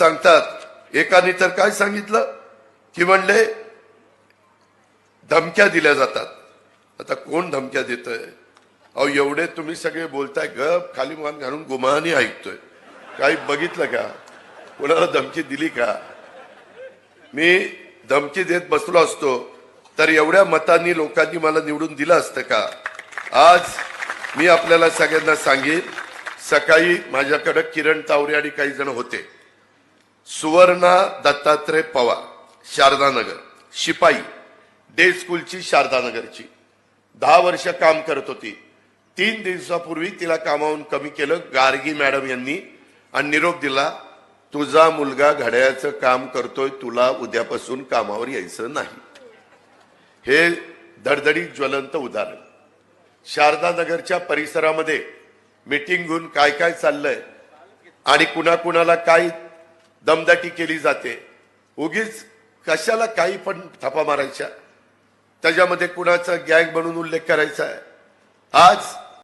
सांगतात. एकाने तर काय सांगितलं? की म्हणले धमक्या दिल्या जातात. आता कोण धमक्या देतोय? अहो एवढे तुम्ही सगळे बोलताय गप खाली मान घालून गुमानी ऐकतोय. काही बघितलं का? कोणाला धमकी दिली का? मी धमकी देत बसलो असतो तर एवढ्या मतांनी लोकांनी मला निवडून दिलं असतं का? आज मी आपल्याला सगळ्यांना सांगेन सकाळी माझ्याकडे किरण तावरे आणि काही जण होते. सुवर्णा दत्तात्रय पवार शारदानगर शिपाई डे स्कूलची शारदानगरची दहा वर्ष काम करत होती. तीन दिवसापूर्वी तिला कामावून कमी केलं गार्गी मॅडम यांनी आणि निरोप दिला तुझा मुलगा घड्याळाचं काम करतोय तुला उद्यापासून कामावर यायचं नाही. हे धडधडीत ज्वलंत उदाहरण. शारदानगरच्या परिसरामध्ये मिटिंग घेऊन काय काय चाललंय आणि कुणाकुणाला काय दमदाटी केली जाते. उगीच कशाला काही पण थापा मारायच्या. त्याच्यामध्ये कुणाचा गँग म्हणून उल्लेख करायचा आहे. आज